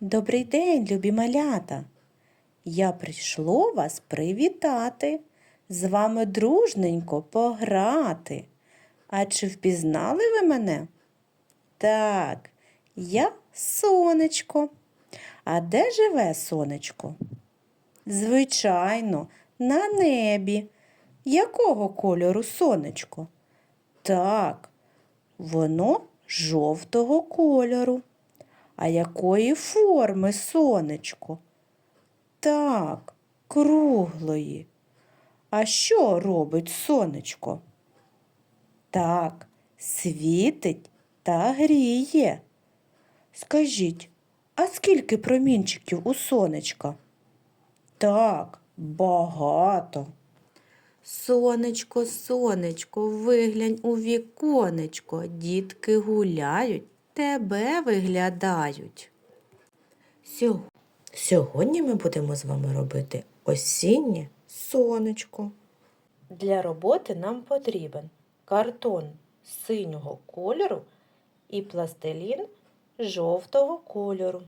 Добрий день, любі малята. Я прийшло вас привітати, з вами дружненько пограти. А чи впізнали ви мене? Так, я сонечко. А де живе сонечко? Звичайно, на небі. Якого кольору сонечко? Так, воно жовтого кольору. А якої форми сонечко? Так, круглої. А що робить сонечко? Так, світить та гріє. Скажіть, а скільки промінчиків у сонечка? Так, багато. Сонечко, сонечко, виглянь у віконечко, дітки гуляють, тебе виглядають. Сьогодні ми будемо з вами робити осіннє сонечко. Для роботи нам потрібен картон синього кольору і пластилін жовтого кольору.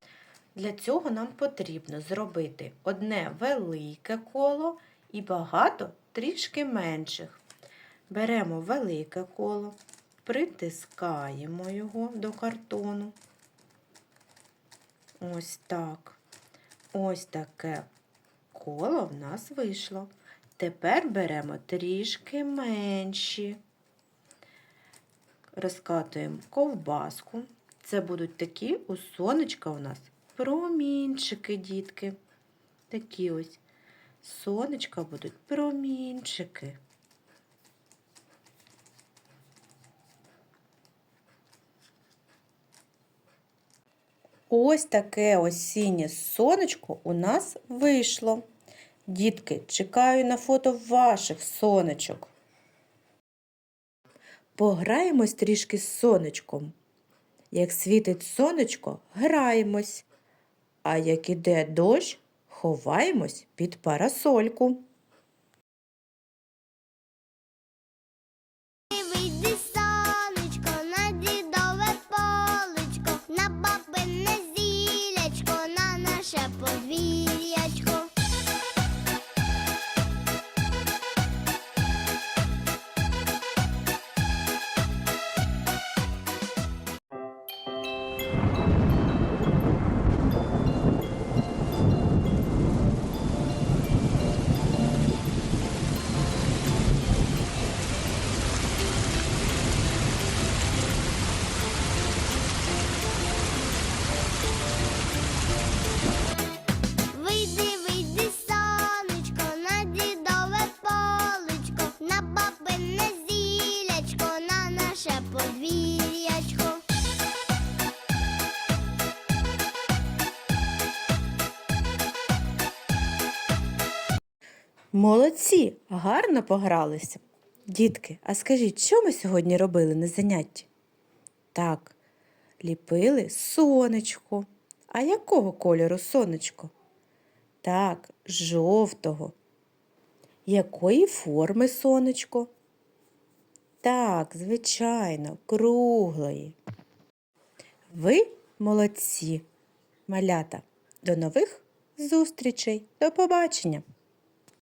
Для цього нам потрібно зробити одне велике коло і багато трішки менших. Беремо велике коло, притискаємо його до картону. Ось так. Ось таке коло в нас вийшло. Тепер беремо трішки менші. Розкатуємо ковбаску. Це будуть такі у сонечка у нас промінчики, дітки. Такі ось сонечка будуть промінчики. Ось таке осіннє сонечко у нас вийшло. Дітки, чекаю на фото ваших сонечок. Пограємось трішки з сонечком. Як світить сонечко, граємось. А як іде дощ, ховаємось під парасольку. Молодці, гарно погралися. Дітки, а скажіть, що ми сьогодні робили на занятті? Так, ліпили сонечко. А якого кольору сонечко? Так, жовтого. Якої форми сонечко? Так, звичайно, круглої. Ви молодці, малята. До нових зустрічей. До побачення!